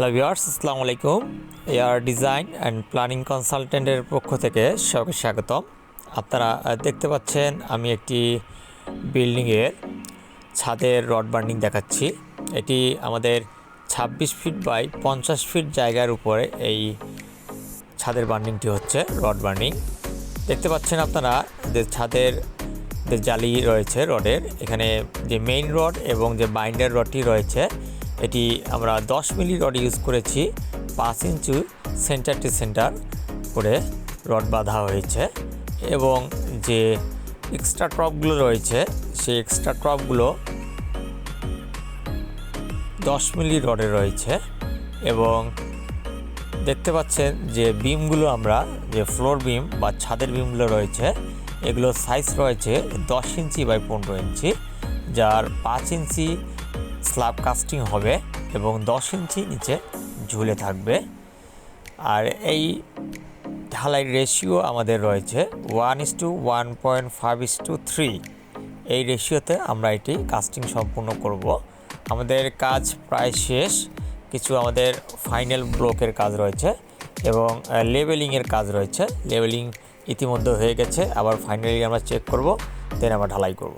Hello viewers আসসালামু আলাইকুম। Air design and planning কনসালটেন্টের পক্ষ থেকে সবাইকে স্বাগতম। আপনারা দেখতে পাচ্ছেন আমি একটি বিল্ডিংয়ের ছাদের রড বার্নিং দেখাচ্ছি। এটি আমাদের ছাব্বিশ ফিট বাই পঞ্চাশ ফিট জায়গার উপরে এই ছাদের বার্নিংটি হচ্ছে, রড বার্নিং। দেখতে পাচ্ছেন আপনারা, যে ছাদের যে জালি রয়েছে রডের, এখানে যে মেইন রড এবং যে বাইন্ডার রডটি রয়েছে এটি আমরা দশ মিলি রড ইউজ করেছি, পাঁচ ইঞ্চি সেন্টার টু সেন্টার করে রড বাঁধা হয়েছে এবং যে এক্সট্রা টপগুলো রয়েছে, সেই এক্সট্রা ট্রপগুলো দশ মিলি রডে রয়েছে এবং দেখতে পাচ্ছেন যে বিমগুলো আমরা, যে ফ্লোর বিম বা ছাদের বিমগুলো রয়েছে এগুলো সাইজ রয়েছে দশ ইঞ্চি বাই পনেরো ইঞ্চি, যার পাঁচ ইঞ্চি স্ল্যাব কাস্টিং হবে এবং দশ ইঞ্চি নিচে ঝুলে থাকবে। আর এই ঢালাই রেশিও আমাদের রয়েছে one is two one point five is two three এই রেশিওতে আমরা এটি কাস্টিং সম্পূর্ণ করব। আমাদের কাজ প্রায় শেষ। কিছু আমাদের ফাইনাল ব্লকের কাজ রয়েছে এবং লেবেলিংয়ের কাজ রয়েছে। লেবেলিং ইতিমধ্যে হয়ে গেছে। আবার ফাইনালি আমরা চেক করব দেন আমরা ঢালাই করব।